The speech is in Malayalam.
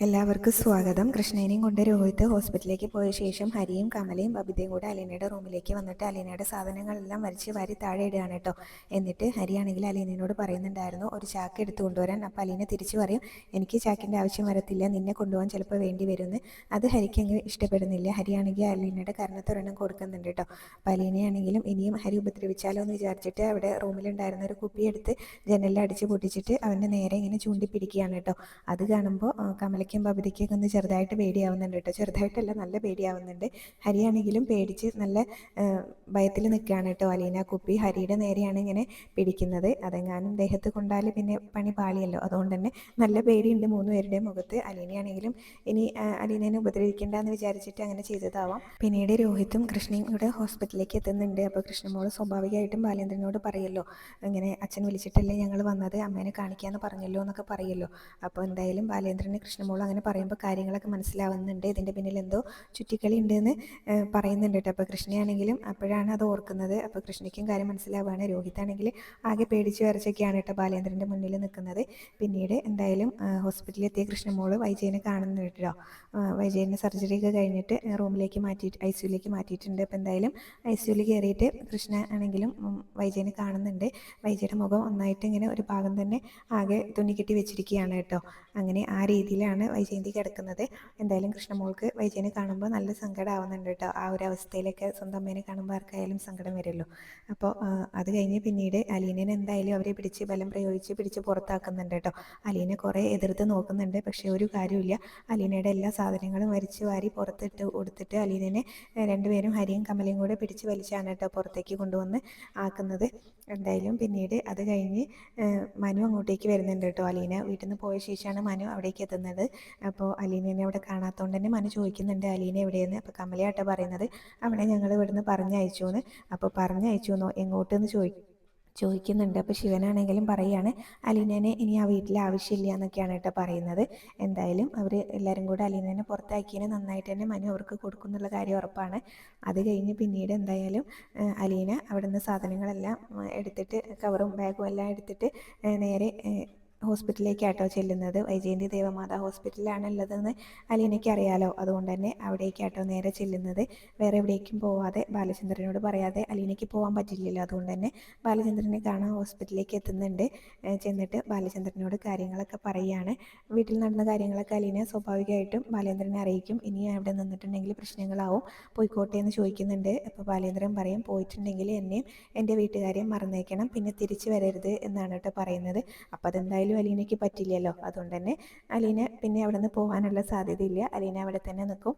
എല്ലാവർക്കും സ്വാഗതം. കൃഷ്ണേനെയും കൊണ്ട് രോഹിത് ഹോസ്പിറ്റലിലേക്ക് പോയ ശേഷം ഹരിയും കമലയും ബബിതയും കൂടെ അലീനയുടെ റൂമിലേക്ക് വന്നിട്ട് അലീനയുടെ സാധനങ്ങളെല്ലാം വലിച്ച് വാരി താഴെ ഇടുകയാണ് കേട്ടോ. എന്നിട്ട് ഹരിയാണെങ്കിൽ അലീനയോട് പറയുന്നുണ്ടായിരുന്നു ഒരു ചാക്ക് എടുത്തു കൊണ്ടുവരാൻ. അപ്പോൾ അലീന തിരിച്ചു പറയും എനിക്ക് ചാക്കിന്റെ ആവശ്യം വരത്തില്ല നിന്നെ കൊണ്ടുപോകാൻ ചിലപ്പോൾ വേണ്ടി വരുന്ന്. അത് ഹരിക്ക് അങ്ങനെ ഇഷ്ടപ്പെടുന്നില്ല. ഹരിയാണെങ്കിൽ അലീനയുടെ കരണത്തൊരെണ്ണം കൊടുക്കുന്നുണ്ട് കേട്ടോ. അപ്പോൾ അലീനയാണെങ്കിലും ഇനിയും ഹരി ഉപദ്രവിച്ചാലോ എന്ന് വിചാരിച്ചിട്ട് അവിടെ റൂമിലുണ്ടായിരുന്ന ഒരു കുപ്പിയെടുത്ത് ജനലിൽ അടിച്ച് പൊട്ടിച്ചിട്ട് അവന്റെ നേരെ ഇങ്ങനെ ചൂണ്ടിപ്പിടിക്കുകയാണ് കേട്ടോ. അത് കാണുമ്പോൾ കമല ബബിതയ്ക്കും ബബിതയ്ക്കൊക്കെ ഒന്ന് ചെറുതായിട്ട് പേടിയാവുന്നുണ്ട് കേട്ടോ. ചെറുതായിട്ടല്ല നല്ല പേടിയാവുന്നുണ്ട്. ഹരിയാണെങ്കിലും പേടിച്ച് നല്ല ഭയത്തിൽ നിൽക്കുകയാണ് കേട്ടോ അലീന കുപ്പി. ഹരിയുടെ നേരെയാണ് ഇങ്ങനെ പിടിക്കുന്നത്. അതെങ്ങാനും ദേഹത്ത് കൊണ്ടാൽ പിന്നെ പണി പാളിയല്ലോ. അതുകൊണ്ട് തന്നെ നല്ല പേടിയുണ്ട് മൂന്ന് പേരുടെ മുഖത്ത്. അലീനയാണെങ്കിലും ഇനി അലീനേനെ ഉപദ്രവിക്കേണ്ട എന്ന് വിചാരിച്ചിട്ട് അങ്ങനെ ചെയ്തതാവാം. പിന്നീട് രോഹിത്തും കൃഷ്ണയും ഇവിടെ ഹോസ്പിറ്റലിലേക്ക് എത്തുന്നുണ്ട്. അപ്പോൾ കൃഷ്ണമോൾ സ്വാഭാവികമായിട്ടും ബാലേന്ദ്രനോട് പറയല്ലോ. ഇങ്ങനെ അച്ഛൻ വിളിച്ചിട്ടല്ലേ ഞങ്ങൾ വന്നത്? അമ്മേനെ കാണിക്കാമെന്ന് പറഞ്ഞല്ലോ എന്നൊക്കെ പറയല്ലോ. അപ്പോൾ എന്തായാലും ബാലേന്ദ്രന് കൃഷ്ണമോൾ അങ്ങനെ പറയുമ്പോൾ കാര്യങ്ങളൊക്കെ മനസ്സിലാവുന്നുണ്ട്. ഇതിന്റെ പിന്നിൽ എന്തോ ചുറ്റിക്കളി ഉണ്ടെന്ന് പറയുന്നുണ്ട് കേട്ടോ. അപ്പോൾ കൃഷ്ണയാണെങ്കിലും അപ്പോഴാണ് അത് ഓർക്കുന്നത്. അപ്പോൾ കൃഷ്ണയ്ക്കും കാര്യം മനസ്സിലാവുകയാണ്. രോഹിതാണെങ്കിൽ ആകെ പേടിച്ച് വരച്ചൊക്കെയാണ് കേട്ടോ ബാലേന്ദ്രന്റെ മുന്നിൽ നിൽക്കുന്നത്. പിന്നീട് എന്തായാലും ഹോസ്പിറ്റലിൽ എത്തിയ കൃഷ്ണമോൾ വൈജയനെ കാണുന്നു കേട്ടോ. വൈജയന്റെ സർജറി ഒക്കെ കഴിഞ്ഞിട്ട് റൂമിലേക്ക് മാറ്റിയിട്ട് ഐ സിയുലേക്ക് മാറ്റിയിട്ടുണ്ട്. അപ്പോൾ എന്തായാലും ഐ സിയുയിൽ കയറിയിട്ട് കൃഷ്ണ ആണെങ്കിലും വൈജയനെ കാണുന്നുണ്ട്. വൈജയുടെ മുഖം ഒന്നായിട്ട് ഇങ്ങനെ ഒരു ഭാഗം തന്നെ ആകെ തുന്നിക്കെട്ടി വെച്ചിരിക്കുകയാണ് കേട്ടോ. അങ്ങനെ ആ രീതിയിലാണ് വൈജയന്തി കിടക്കുന്നത്. എന്തായാലും കൃഷ്ണമോൾക്ക് വൈജയനെ കാണുമ്പോൾ നല്ല സങ്കടമാവുന്നുണ്ട് കേട്ടോ ആ ഒരു അവസ്ഥയിലൊക്കെ സ്വന്തം അമ്മേനെ കാണുമ്പോൾ ആർക്കായാലും സങ്കടം വരുമല്ലോ അപ്പോൾ അത് കഴിഞ്ഞ് പിന്നീട് അലീനൻ എന്തായാലും അവരെ പിടിച്ച് ബലം പ്രയോഗിച്ച് പിടിച്ച് പുറത്താക്കുന്നുണ്ട് കേട്ടോ അലീനെ കുറേ എതിർത്ത് നോക്കുന്നുണ്ട് പക്ഷേ ഒരു കാര്യമില്ല അലീനയുടെ എല്ലാ സാധനങ്ങളും വരിച്ച് വാരി പുറത്തിട്ട് കൊടുത്തിട്ട് അലീനനെ രണ്ടുപേരും ഹരിയും കമലയും കൂടെ പിടിച്ച് വലിച്ചാണ് കേട്ടോ പുറത്തേക്ക് കൊണ്ടുവന്ന് ആക്കുന്നത്. എന്തായാലും പിന്നീട് അത് കഴിഞ്ഞ് മനു അങ്ങോട്ടേക്ക് വരുന്നുണ്ട് കേട്ടോ അലീന വീട്ടിൽ നിന്ന് പോയ ശേഷമാണ് മനു അവിടേക്ക് എത്തുന്നത്. അപ്പോൾ അലീനനെ അവിടെ കാണാത്തതുകൊണ്ട് തന്നെ മനു ചോദിക്കുന്നുണ്ട് അലീന എവിടെയെന്ന്? അപ്പോൾ കമലയാട്ട പറയുന്നത് അവനെ ഞങ്ങൾ ഇവിടുന്ന് പറഞ്ഞയച്ചു എന്ന് അപ്പോൾ പറഞ്ഞയച്ചു എന്നോ എങ്ങോട്ടെന്ന് ചോദിക്കും ചോദിക്കുന്നുണ്ട്. അപ്പോൾ ശിവനാണെങ്കിലും പറയുകയാണ് അലീനേനെ ഇനി ആ വീട്ടിൽ ആവശ്യമില്ല എന്നൊക്കെയാണ് കേട്ടോ പറയുന്നത്. എന്തായാലും അവർ എല്ലാവരും കൂടെ അലീനേനെ പുറത്താക്കിയതിന് നന്നായിട്ട് തന്നെ മനു അവർക്ക് കൊടുക്കുന്നുള്ള കാര്യം ഉറപ്പാണ്. അത് കഴിഞ്ഞ് പിന്നീട് എന്തായാലും അലീന അവിടുന്ന് സാധനങ്ങളെല്ലാം എടുത്തിട്ട് കവറും ബാഗും എല്ലാം എടുത്തിട്ട് നേരെ ഹോസ്പിറ്റലിലേക്കാട്ടോ ചെല്ലുന്നത്. വൈജയന്തി ദേവമാതാ ഹോസ്പിറ്റലിലാണ് ഉള്ളതെന്ന് അലീനയ്ക്ക് അറിയാലോ അതുകൊണ്ട് തന്നെ അവിടേക്കാട്ടോ നേരെ ചെല്ലുന്നത്. വേറെ എവിടേക്കും പോവാതെ ബാലചന്ദ്രനോട് പറയാതെ അലീനയ്ക്ക് പോകാൻ പറ്റില്ലല്ലോ. അതുകൊണ്ട് തന്നെ ബാലചന്ദ്രനെ കാണാൻ ഹോസ്പിറ്റലിലേക്ക് എത്തുന്നുണ്ട്. ചെന്നിട്ട് ബാലചന്ദ്രനോട് കാര്യങ്ങളൊക്കെ പറയുകയാണ്. വീട്ടിൽ നടന്ന കാര്യങ്ങളൊക്കെ അലീന സ്വാഭാവികമായിട്ടും ബാലേന്ദ്രനെ അറിയിക്കും. ഇനി അവിടെ നിന്നിട്ടുണ്ടെങ്കിൽ പ്രശ്നങ്ങളാവും. പോയിക്കോട്ടെ എന്ന് ചോദിക്കുന്നുണ്ട്. അപ്പോൾ ബാലേന്ദ്രൻ പറയും പോയിട്ടുണ്ടെങ്കിൽ എന്നെയും എന്റെ വീട്ടുകാരെയും മറന്നേക്കണം. പിന്നെ തിരിച്ചു വരരുത് എന്നാണ് കേട്ടോ പറയുന്നത്. അപ്പോൾ അതെന്തായാലും എന്തായാലും അലീനയ്ക്ക് പറ്റില്ലല്ലോ. അതുകൊണ്ട് തന്നെ അലീന പിന്നെ അവിടെ നിന്ന് പോകാനുള്ള സാധ്യതയില്ല. അലീന അവിടെ തന്നെ നിൽക്കും